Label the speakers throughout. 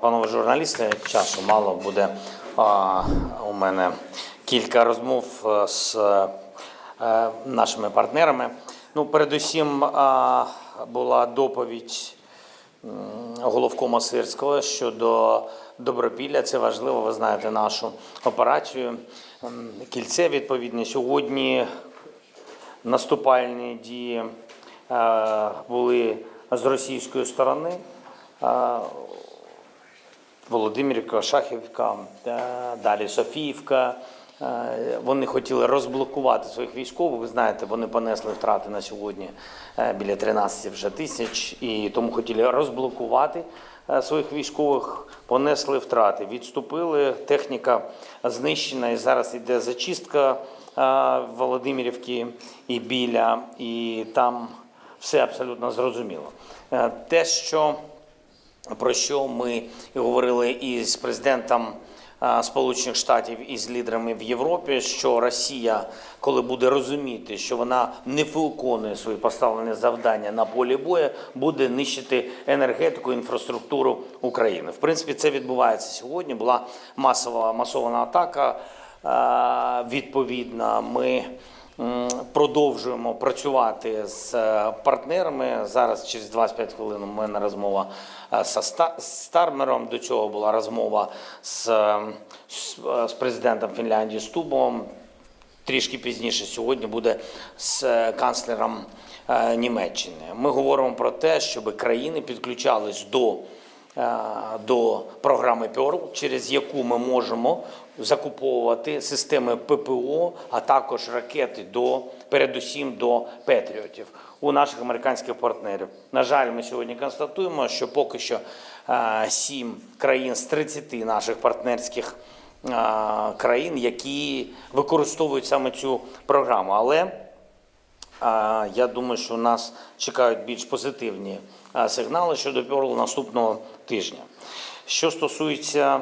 Speaker 1: Панове журналісти, часу мало буде а, у мене кілька розмов е, з е, нашими партнерами. Ну, передусім а, була доповідь головкома Сирського щодо Добропілля. Це важливо, ви знаєте нашу операцію. Кільце відповідне сьогодні наступальні дії е, були з російської сторони. Е, Володимирівка, Шахівка, далі Софіївка. Е, Вони хотіли розблокувати своїх військових. Ви знаєте, вони понесли втрати на сьогодні е, біля 13 вже тисяч, і тому хотіли розблокувати е, своїх військових, понесли втрати, відступили. Техніка знищена, і зараз йде зачистка Володимирівки і біля, і там все абсолютно зрозуміло. Те, що про що ми говорили із президентом Сполучених Штатів і з лідерами в Європі, що Росія, коли буде розуміти, що вона не виконує свої поставлені завдання на полі бою, буде нищити енергетику, інфраструктуру України. В принципі, це відбувається сьогодні. Була масова масована атака. а, Відповідно, ми продовжуємо працювати з е, партнерами. Зараз через 25 хвилин у мене розмова е, з Стармером. До цього була розмова з, е, з, президентом Фінляндії Стубом. Трішки пізніше сьогодні буде з канцлером Німеччини. Ми говоримо про те, щоб країни підключались до, до програми ПІОРЛ, через яку ми можемо закуповувати системи ППО, а також ракети до передусім до Петріотів у наших американських партнерів. На жаль, ми сьогодні констатуємо, що поки що е, сім країн з 30 наших партнерських країн, які використовують саме цю програму. Але я думаю, що нас чекають більш позитивні сигнали щодо Пьорл наступного тижня. Що стосується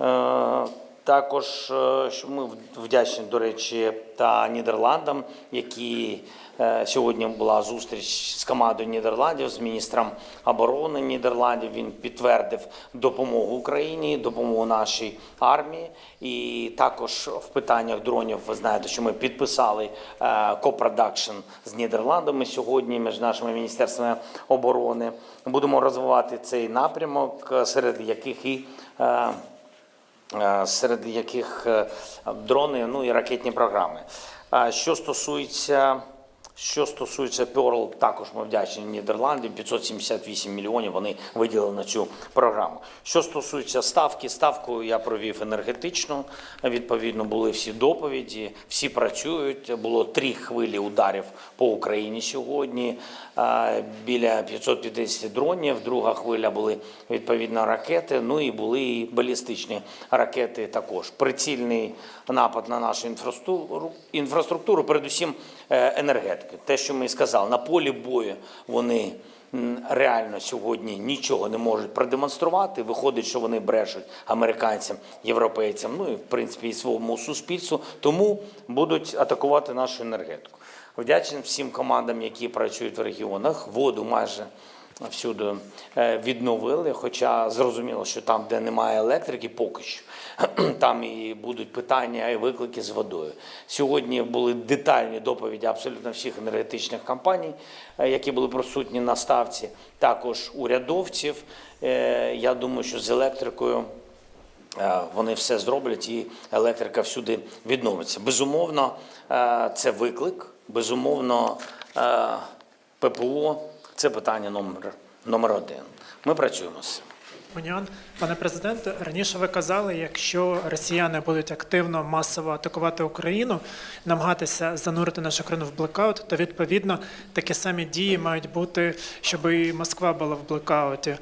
Speaker 1: е, також, е, що ми вдячні, до речі, та Нідерландам, які е, сьогодні була зустріч з командою Нідерландів, з міністром оборони Нідерландів. Він підтвердив допомогу Україні, допомогу нашій армії. І також в питаннях дронів ви знаєте, що ми підписали е, копродакшн з Нідерландами сьогодні між нашими міністерствами оборони. Будемо розвивати цей напрямок, серед яких і серед яких е, дрони, ну і ракетні програми. Що стосується що стосується Pearl, також ми вдячні Нідерландів. 578 мільйонів вони виділили на цю програму. Що стосується ставки, ставку я провів енергетичну. Відповідно, були всі доповіді, всі працюють. Було три хвилі ударів по Україні сьогодні. а, Біля 550 дронів. Друга хвиля були відповідно ракети. Ну і були і балістичні ракети також. Прицільний напад на нашу інфраструктуру, інфраструктуру передусім е, Те, що ми сказали, на полі бою вони реально сьогодні нічого не можуть продемонструвати. Виходить, що вони брешуть американцям, європейцям, ну і в принципі і своєму суспільству. Тому будуть атакувати нашу енергетику. Вдячний всім командам, які працюють в регіонах. Воду майже всюди е, відновили. Хоча зрозуміло, що там, де немає електрики, поки що там і будуть питання і виклики з водою. Сьогодні були детальні доповіді абсолютно всіх енергетичних компаній, е, які були присутні на ставці, також урядовців. Е, Я думаю, що з електрикою. Е, Вони все зроблять, і електрика всюди відновиться. Безумовно, це виклик. Безумовно, ППО це питання номер, номер один. Ми працюємо з цим.
Speaker 2: Уніон, пане президенте, раніше ви казали, якщо росіяни будуть активно масово атакувати Україну, намагатися занурити нашу країну в блекаут, то відповідно такі самі дії мають бути, щоб і Москва була в блекауті.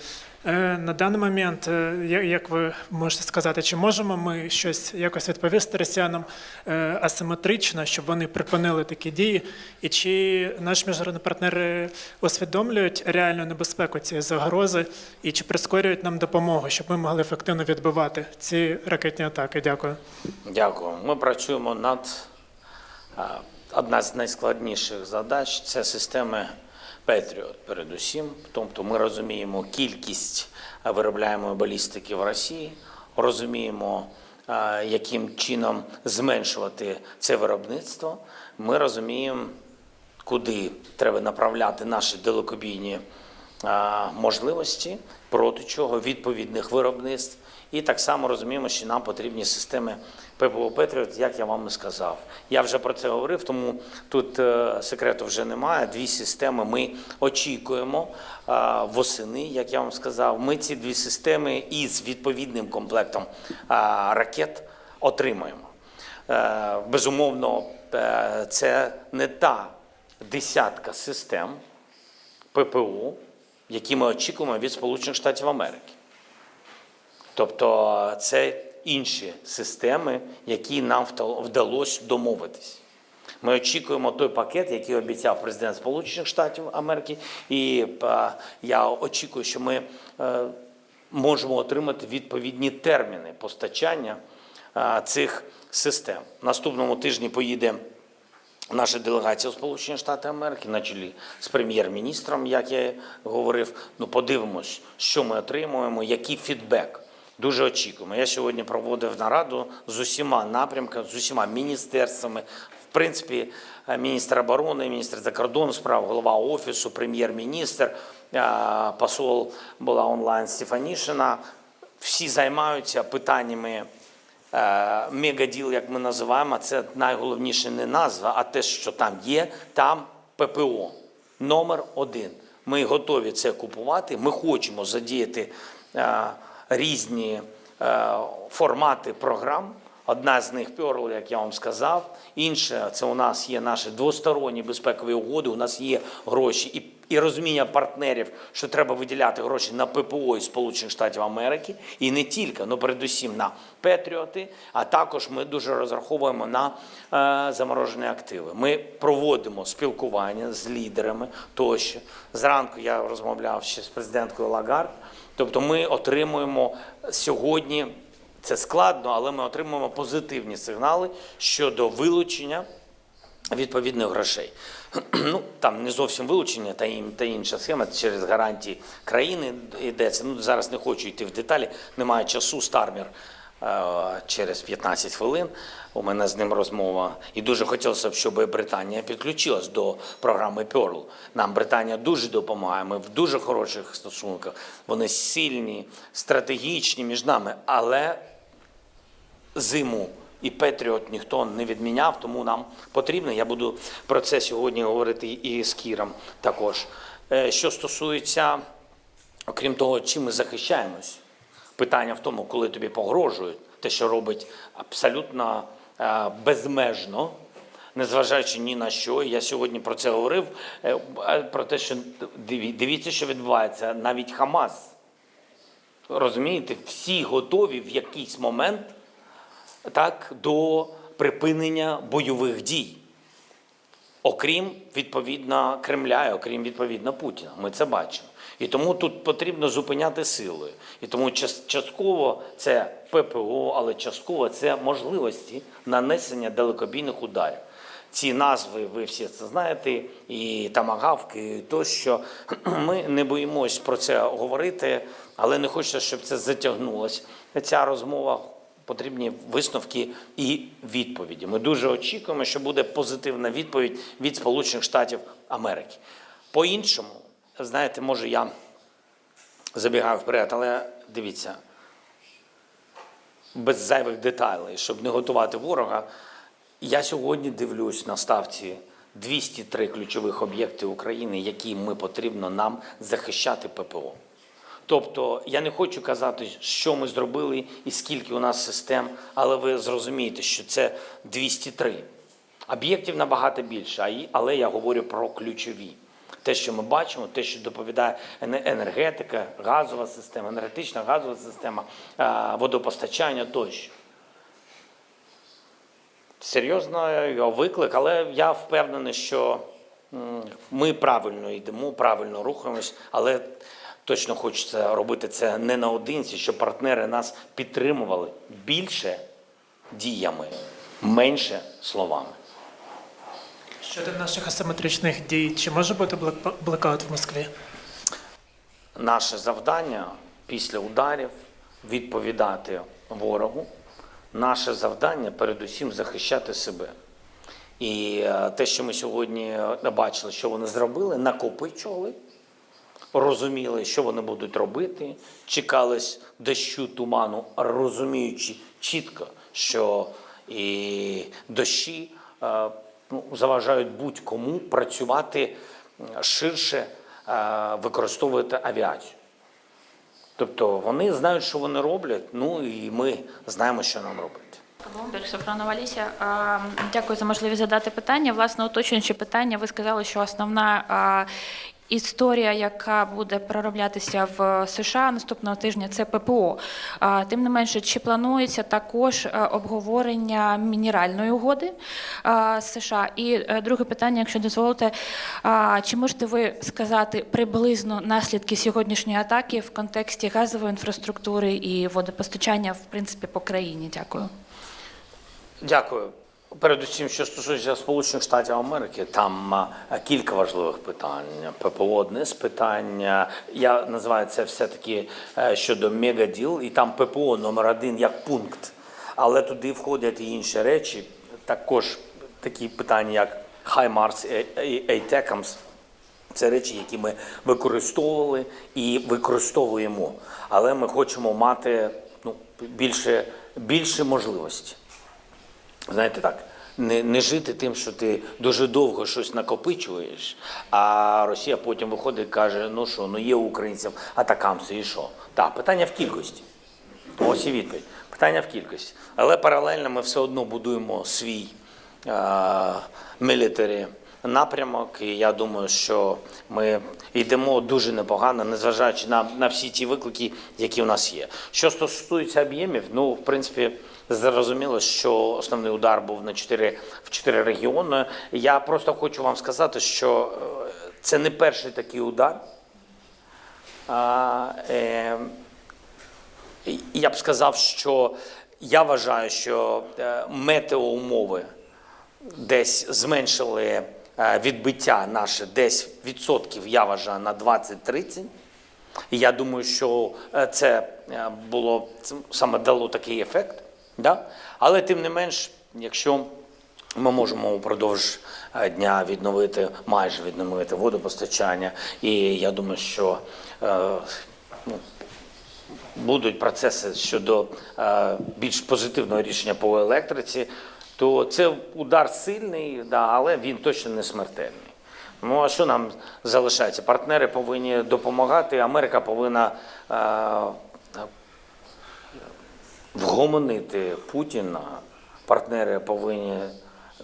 Speaker 2: Е, На даний момент, е, як ви можете сказати, чи можемо ми щось якось відповісти росіянам е, асиметрично, щоб вони припинили такі дії, і чи наші міжнародні партнери усвідомлюють реальну небезпеку цієї загрози, і чи прискорюють нам допомогу, щоб ми могли ефективно відбивати ці ракетні атаки? Дякую.
Speaker 1: Дякую. Ми працюємо над одна з найскладніших задач це системи Петріот передусім. Тобто ми розуміємо кількість е, виробляємої балістики в Росії, розуміємо, е, яким чином зменшувати це виробництво. Ми розуміємо, куди треба направляти наші далекобійні можливості, проти чого відповідних виробництв. І так само розуміємо, що нам потрібні системи ППО Петріот, як я вам і сказав. Я вже про це говорив, тому тут е, секрету вже немає. Дві системи ми очікуємо е, восени, як я вам сказав. Ми ці дві системи із відповідним комплектом е, ракет отримаємо. Безумовно, це не та десятка систем ППО, які ми очікуємо від Сполучених Штатів Америки. Тобто це інші системи, які нам вдалося домовитись. Ми очікуємо той пакет, який обіцяв президент Сполучених Штатів Америки, і е, я очікую, що ми е, можемо отримати відповідні терміни постачання е, цих систем. Наступному тижні поїде Наша делегація у Сполучені Штати Америки на чолі з прем'єр-міністром, як я говорив. Ну, подивимось, що ми отримуємо, який фідбек. Дуже очікуємо. Я сьогодні проводив нараду з усіма напрямками, з усіма міністерствами. В принципі, е, міністр оборони, міністр закордонних справ, голова офісу, прем'єр-міністр, е, посол була онлайн Стефанішина. Всі займаються питаннями Е, мегаділ, як ми називаємо, це найголовніше не назва, а те, що там є, там ППО. Номер один. Ми готові це купувати. Ми хочемо задіяти різні е, формати програм. Одна з них Перл, як я вам сказав. Інша це у нас є наші двосторонні безпекові угоди. У нас є гроші і, і розуміння партнерів, що треба виділяти гроші на ППО із Сполучених Штатів Америки, і не тільки, але передусім на Петріоти. А також ми дуже розраховуємо на е, заморожені активи. Ми проводимо спілкування з лідерами тощо. Зранку я розмовляв ще з президенткою Лагард. Тобто, ми отримуємо сьогодні. Це складно, але ми отримуємо позитивні сигнали щодо вилучення відповідних грошей. Ну там не зовсім вилучення, та ін- та інша схема через гарантії країни йдеться. Ну зараз не хочу йти в деталі. Немає часу. Стармір е, через 15 хвилин. У мене з ним розмова. І дуже хотілося б, щоб Британія підключилась до програми Pearl. Нам Британія дуже допомагає. Ми в дуже хороших стосунках. Вони сильні, стратегічні між нами, але зиму і Петріот ніхто не відміняв, тому нам потрібно. Я буду про це сьогодні говорити і з Кіром також. Е, Що стосується, окрім того, чим ми захищаємось, питання в тому, коли тобі погрожують, те, що робить абсолютно е, безмежно. Незважаючи ні на що, я сьогодні про це говорив. е, Про те, що дивіться, що відбувається, навіть Хамас. Розумієте, всі готові в якийсь момент так, до припинення бойових дій. Окрім відповідно Кремля, окрім відповідно Путіна. Ми це бачимо. І тому тут потрібно зупиняти силою. І тому частково це ППО, але частково це можливості нанесення далекобійних ударів. Ці назви ви всі це знаєте, і тамагавки, і тощо. Ми не боїмось про це говорити, але не хочеться, щоб це затягнулося. Ця розмова потрібні висновки і відповіді. Ми дуже очікуємо, що буде позитивна відповідь від Сполучених Штатів Америки. По-іншому, знаєте, може я забігаю вперед, але дивіться, без зайвих деталей, щоб не готувати ворога. Я сьогодні дивлюсь на ставці 203 ключових об'єкти України, які ми потрібно нам захищати ППО. Тобто я не хочу казати, що ми зробили і скільки у нас систем, але ви зрозумієте, що це 203. Об'єктів набагато більше, але я говорю про ключові. Те, що ми бачимо, те, що доповідає енергетика, газова система, енергетична газова система, водопостачання тощо. Серйозно його виклик, але я впевнений, що ми правильно йдемо, правильно рухаємось, але точно хочеться робити це не наодинці, щоб партнери нас підтримували більше діями, менше словами.
Speaker 2: Щодо наших асиметричних дій, чи може бути блек- блекаут в Москві?
Speaker 1: Наше завдання після ударів відповідати ворогу. Наше завдання передусім захищати себе. І е, те, що ми сьогодні е, бачили, що вони зробили, накопичували, розуміли, що вони будуть робити, чекались дощу туману, розуміючи чітко, що і дощі е, ну, заважають будь-кому працювати ширше, е, використовувати авіацію. Тобто вони знають, що вони роблять, ну і ми знаємо, що нам робити.
Speaker 3: Блумберг, Алісія. Дякую за можливість задати питання. Власне, уточнюючи питання, ви сказали, що основна історія, яка буде пророблятися в США наступного тижня, це ППО. Тим не менше, чи планується також обговорення мінеральної угоди США? І е, друге питання, якщо дозволите, чи можете ви сказати приблизно наслідки сьогоднішньої атаки в контексті газової інфраструктури і водопостачання, в принципі, по країні? Дякую.
Speaker 1: Дякую. Передусім, що стосується Сполучених Штатів Америки, там кілька важливих питань. ППО одне з питань. Я називаю це все-таки е, щодо мегаділ, і там ППО номер один як пункт. Але туди входять і інші речі, також такі питання, як HIMARS і ATACMS. Це речі, які ми використовували і використовуємо. Але ми хочемо мати ну, більше, більше можливості. Знаєте так, не, не жити тим, що ти дуже довго щось накопичуєш, а Росія потім виходить і каже: ну що, ну є у українців атакамси і що? Так, питання в кількості. Ось і відповідь. Питання в кількості. Але паралельно ми все одно будуємо свій мілітарі напрямок, і я думаю, що ми йдемо дуже непогано, незважаючи на, на всі ті виклики, які у нас є. Що стосується об'ємів, ну в принципі. Зрозуміло, що основний удар був на 4, в 4 регіони. Я просто хочу вам сказати, що е, це не перший такий удар. А, е, я б сказав, що я вважаю, що е, метеоумови десь зменшили е, відбиття наше десь відсотків, я вважаю, на 20-30. І я думаю, що це було саме дало такий ефект. Да? Але тим не менш, якщо ми можемо упродовж е, дня відновити, майже відновити водопостачання, і я думаю, що е, ну, будуть процеси щодо е, більш позитивного рішення по електриці, то це удар сильний, да, але він точно не смертельний. Ну а що нам залишається? Партнери повинні допомагати. Америка повинна е, вгомонити Путіна. Партнери повинні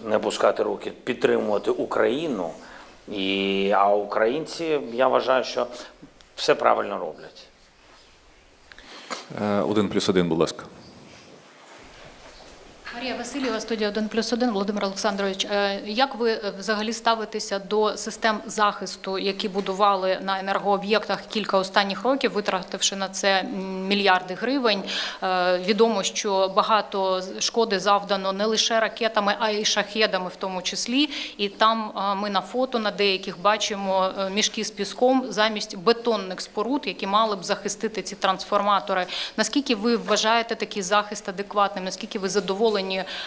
Speaker 1: не пускати руки, підтримувати Україну. І, а українці, я вважаю, що все правильно роблять.
Speaker 4: Е, Один плюс один, будь ласка.
Speaker 5: Марія Васильєва, студія 1 плюс 1, Володимир Олександрович. е, Як ви е, взагалі ставитеся до систем захисту, які будували на енергооб'єктах кілька останніх років, витративши на це мільярди гривень? Е, Відомо, що багато шкоди завдано не лише ракетами, а й шахедами, в тому числі. І там ми на фото на деяких бачимо мішки з піском замість бетонних споруд, які мали б захистити ці трансформатори. Наскільки ви вважаєте такий захист адекватним? Наскільки ви задоволені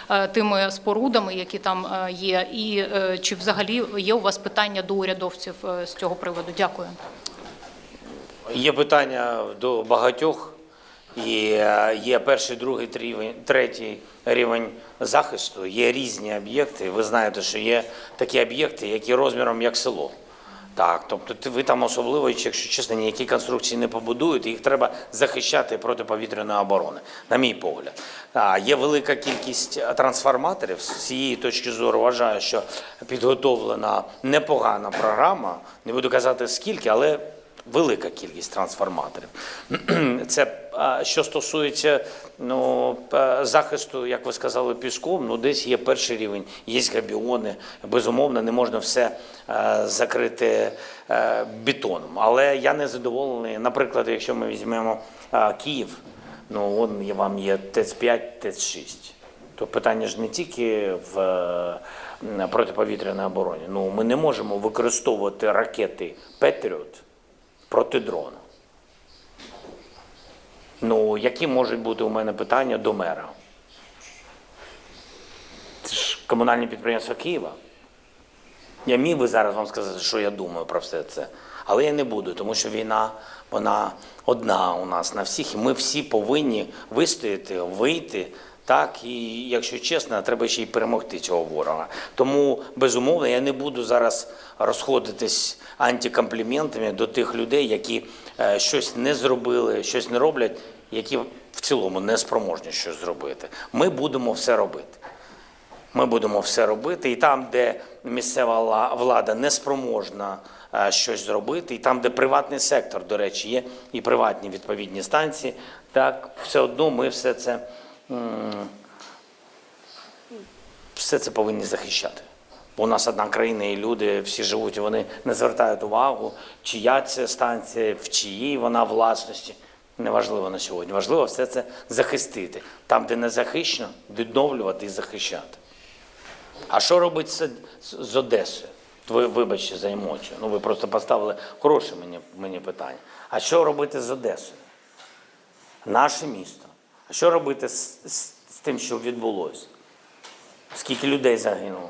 Speaker 5: е, тими спорудами, які там е, є? І е, чи взагалі є у вас питання до урядовців з цього приводу? Дякую.
Speaker 1: Є питання до багатьох, і є перший, другий, трівень- третій рівень захисту. Є різні об'єкти. Ви знаєте, що є такі об'єкти, які розміром як село. Так, тобто ви там особливо, якщо чесно, ніякі конструкції не побудуєте, їх треба захищати проти повітряної оборони, на мій погляд. А, є велика кількість трансформаторів. З цієї точки зору вважаю, що підготовлена непогана програма. Не буду казати скільки, але велика кількість трансформаторів. Це що стосується ну, захисту, як ви сказали, піском, ну десь є перший рівень, є габіони. Безумовно, не можна все е, закрити е, бетоном. Але я не задоволений. Наприклад, якщо ми візьмемо е, Київ, ну он вам є ТЕЦ-5, ТЕЦ-6. То питання ж не тільки в протиповітряній обороні. Ну, ми не можемо використовувати ракети Петріот проти дрона. Ну, які можуть бути у мене питання до мера? Це ж комунальні підприємства Києва. Я міг би зараз вам сказати, що я думаю про все це. Але я не буду, тому що війна, вона одна у нас на всіх, і ми всі повинні вистояти, вийти. Так, і якщо чесно, треба ще й перемогти цього ворога. Тому, безумовно, я не буду зараз розходитись антикомпліментами до тих людей, які е, щось не зробили, щось не роблять, які в цілому не спроможні щось зробити. Ми будемо все робити. Ми будемо все робити, і там, де місцева влада не спроможна е, щось зробити, і там, де приватний сектор, до речі, є і приватні відповідні станції, так все одно ми все це, все це повинні захищати. Бо у нас одна країна, і люди всі живуть, вони не звертають увагу, чия це станція, в чиїй вона власності. Неважливо на сьогодні. Важливо все це захистити. Там, де не захищено, відновлювати і захищати. А що робить з, з Одесою? Ви вибачте за емоцію. Ну ви просто поставили хороше мені, мені питання. А що робити з Одесою? Наше місто. А що робити з, з, з тим, що відбулося? Скільки людей загинуло?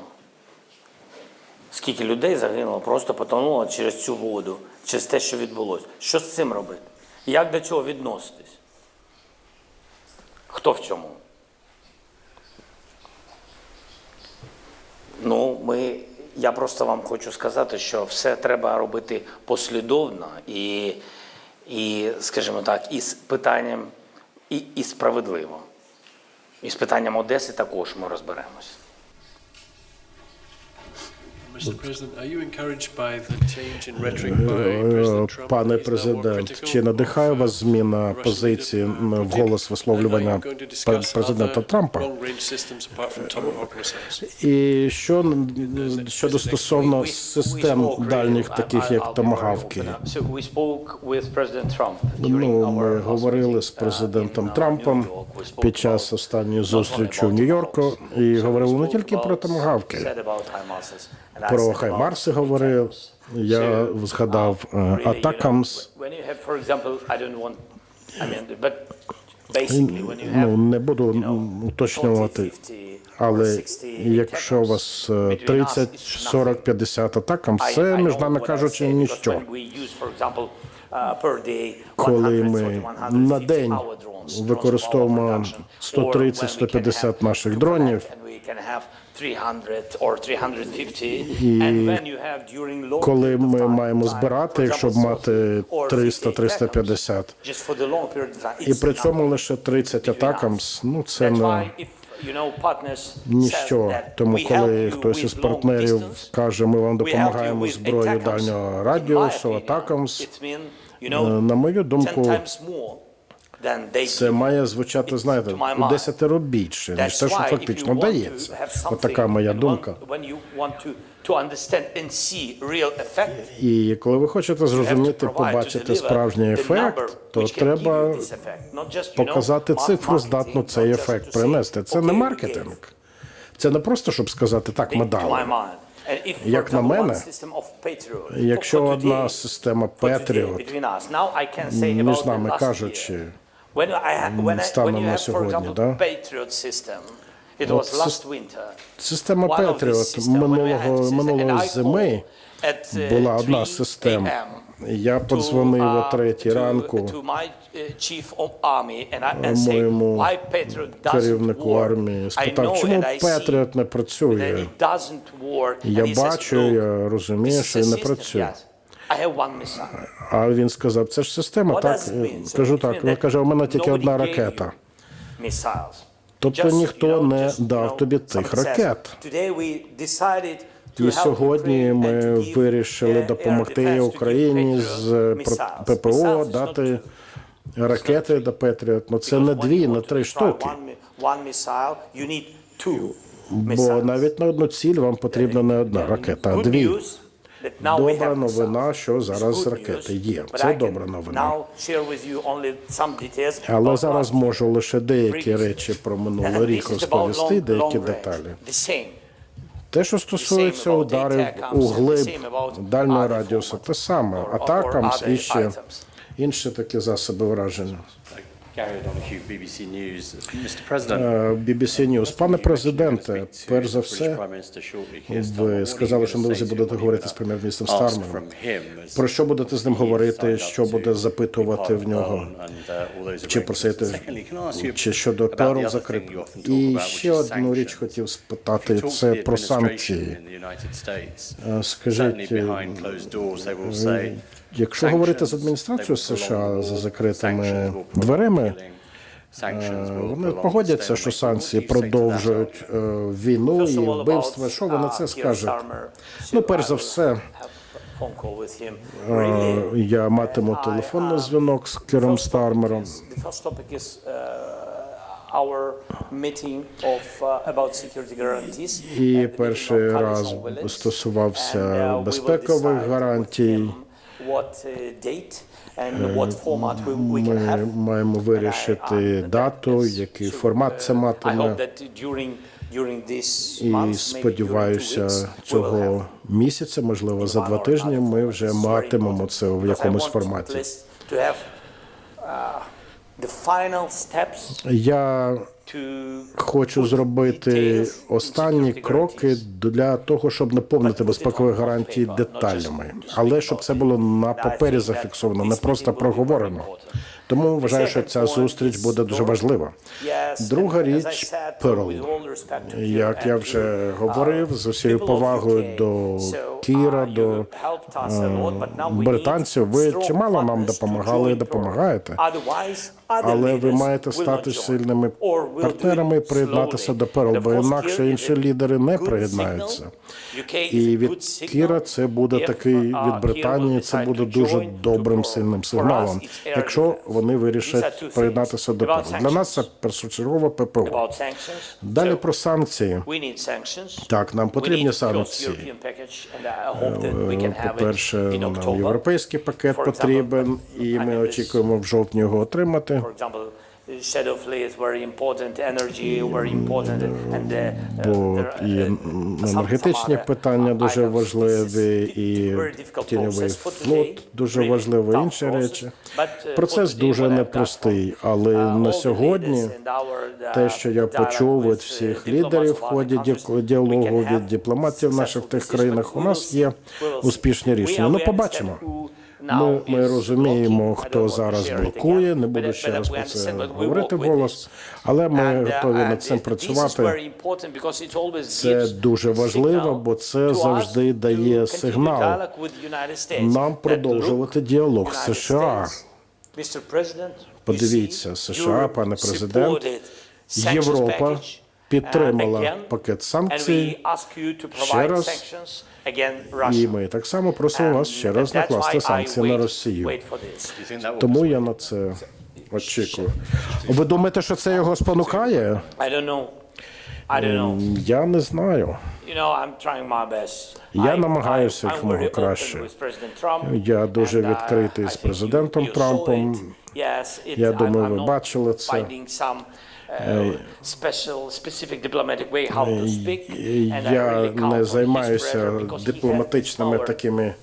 Speaker 1: Скільки людей загинуло, просто потонуло через цю воду, через те, що відбулося. Що з цим робити? Як до цього відноситись? Хто в цьому? Ну, ми, я просто вам хочу сказати, що все треба робити послідовно і, і скажімо так, і з питанням, і, і справедливо. І з питанням Одеси також ми розберемося.
Speaker 6: Пане
Speaker 4: now more
Speaker 6: президент, чи надихає вас
Speaker 4: uh,
Speaker 6: зміна позиції
Speaker 4: Putin?
Speaker 6: вголос висловлювання президента Трампа? І що щодо стосовно систем дальніх, таких як томагавки? Ну, ми говорили з президентом Трампом під час останньої зустрічі в Нью-Йорку і говорили не тільки про томагавки, про Хаймарси говорив. Я згадав е, Атакамс. Ну, не буду уточнювати, але якщо у вас е, 30, 40, 50 атакам, це, між нами кажучи, ніщо. Коли ми на день використовуємо 130-150 наших дронів,
Speaker 1: і
Speaker 6: коли ми маємо збирати, щоб мати 300-350, і при цьому лише 30 атакам, ну це не ніщо. Тому коли хтось із партнерів каже, ми вам допомагаємо зброєю дальнього радіусу, атакам, на мою думку, це має звучати, знаєте, у десятеро більше, ніж те, що фактично дається. Отака моя думка. І коли ви хочете зрозуміти, побачити справжній ефект, то треба показати цифру, здатну цей ефект принести. Це не маркетинг. Це не просто, щоб сказати, так, ми дали.
Speaker 1: Як на мене,
Speaker 6: Якщо одна система Patriot, між нами кажучи, станом на сьогодні, да? От сис- система Patriot минулого, минулої зими була одна система. Я подзвонив о третій ранку моєму керівнику армії, спитав, чому Patriot не працює. Я бачу, я розумію, що він не працює. А він сказав, це ж система, так? Кажу так, він каже, у мене тільки одна ракета. Тобто ніхто не дав тобі тих ракет. І сьогодні ми вирішили допомогти Україні з ППО, дати ракети до Петріот. Ну це не дві, не три штуки. Бо навіть на одну ціль вам потрібна не одна ракета, а дві. Добра новина, що зараз ракети є. Це добра новина. Але зараз можу лише деякі речі про минулий рік розповісти, деякі деталі. Те, що стосується ударів у глиб дальнього радіусу, те саме.
Speaker 1: other
Speaker 6: і ще інші такі засоби враження.
Speaker 7: BBC News.
Speaker 6: Е, News. Пане президенте, перш за все, ви сказали, що ви будете говорити з прем'єр-міністром Стармером. Про що будете з ним говорити? Що буде запитувати в нього? Чи просити чи щодо Перл закрити? І ще одну річ хотів спитати. Це про санкції. Е, Скажіть, якщо говорити з адміністрацією США за закритими дверима, е, вони погодяться, що санкції продовжують е, війну і вбивства. Що вони
Speaker 1: uh,
Speaker 6: це скажуть? Ну, перш за все, е, я матиму
Speaker 1: I,
Speaker 6: телефонний
Speaker 1: uh,
Speaker 6: дзвінок з Кіром Стармером.
Speaker 1: uh, uh.
Speaker 6: І перший раз стосувався
Speaker 1: uh,
Speaker 6: безпекових гарантій.
Speaker 1: Him What uh, date and what format we, we can
Speaker 6: Ми маємо вирішити
Speaker 1: uh,
Speaker 6: дату, який формат це
Speaker 1: uh,
Speaker 6: матиме. І сподіваюся, цього місяця, можливо, за два тижні, ми вже матимемо це в якомусь форматі.
Speaker 1: Uh,
Speaker 6: Я хочу зробити останні кроки для того, щоб наповнити безпекові гарантії деталями, але щоб це було на папері зафіксовано, не просто проговорено. Тому вважаю, що ця зустріч буде дуже важлива. Друга річ Перл. Як я вже говорив,
Speaker 1: uh,
Speaker 6: з усією повагою до Кіра,
Speaker 1: uh,
Speaker 6: до британців, ви чимало нам допомагали і допомагаєте. Але ви маєте стати сильними партнерами і приєднатися до Перл, бо інакше інші лідери не приєднаються. І від. Кіра це буде такий
Speaker 1: uh,
Speaker 6: від Британії. Це буде дуже добрим сильним сигналом, якщо. Вони вирішать приєднатися до
Speaker 1: About
Speaker 6: Для нас це
Speaker 1: першочергово
Speaker 6: першочергове ППО. Далі про санкції. Так, нам потрібні санкції.
Speaker 1: Have it
Speaker 6: По-перше, нам європейський пакет потрібен, і ми очікуємо в жовтні його отримати.
Speaker 1: Shadow fleet is very important, energy very important, and uh,
Speaker 6: Бо і
Speaker 1: uh,
Speaker 6: енергетичні питання дуже важливі, і тіньовий флот дуже
Speaker 1: tough
Speaker 6: інші речі.
Speaker 1: Uh,
Speaker 6: Процес дуже непростий, але
Speaker 1: uh,
Speaker 6: на сьогодні
Speaker 1: uh,
Speaker 6: те, що я почув від
Speaker 1: uh,
Speaker 6: всіх лідерів в ході діалогу від дипломатів наших в тих країнах, у нас є успішні рішення. Ну, побачимо. Ми, ми розуміємо, хто зараз блокує. Не буду ще раз про це говорити
Speaker 1: this.
Speaker 6: але ми
Speaker 1: uh,
Speaker 6: готові над цим працювати. Це дуже важливо, бо це завжди дає сигнал нам продовжувати діалог з США. Подивіться, США, пане президент, Європа підтримала пакет санкцій, ще раз. і ми так само просимо вас ще раз накласти санкції на Росію. Тому я на це очікую. Ви думаєте, що це його спонукає?
Speaker 1: Know.
Speaker 6: Я не знаю. Я намагаюся як мого краще. Я дуже
Speaker 1: uh,
Speaker 6: відкритий з президентом Трампом. Я думаю, ви бачили це.
Speaker 1: Finding some, special, specific diplomatic way how to speak, and
Speaker 6: Я
Speaker 1: really
Speaker 6: не займаюся дипломатичними такими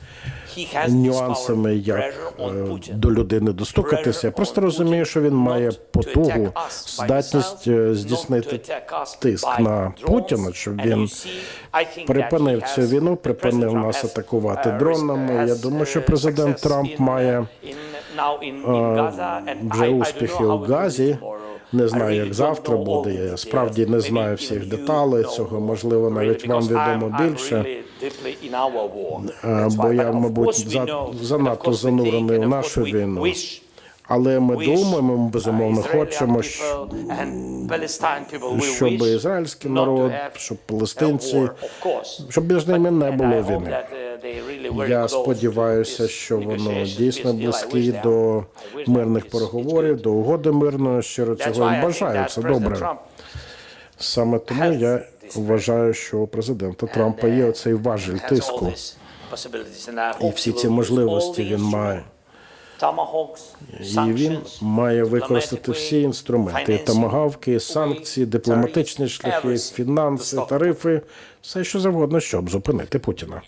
Speaker 6: нюансами, як е, до людини достукатися. Я просто розумію, що він має потугу, здатність е, здійснити тиск на Путіна, щоб він припинив цю війну, припинив нас атакувати дронами. Я думаю, що президент Трамп має вже успіхи у Газі. Не знаю, як завтра буде. Я справді не знаю всіх деталей цього. Можливо, навіть вам відомо більше. Е, Бо я, мабуть, за- занадто занурений в нашу війну. Але ми думаємо, ми безумовно хочемо, що- щоб ізраїльський народ, щоб палестинці, щоб між ними не було війни. Я сподіваюся, що воно дійсно близьке до мирних переговорів, до угоди мирної. Щиро цього і бажаю. Це добре. Саме тому я вважаю, що у президента Трампа є оцей важіль тиску. І всі ці можливості він має. І він має використати всі інструменти: тамагавки, санкції, дипломатичні шляхи, фінанси, тарифи, все що завгодно, щоб зупинити Путіна.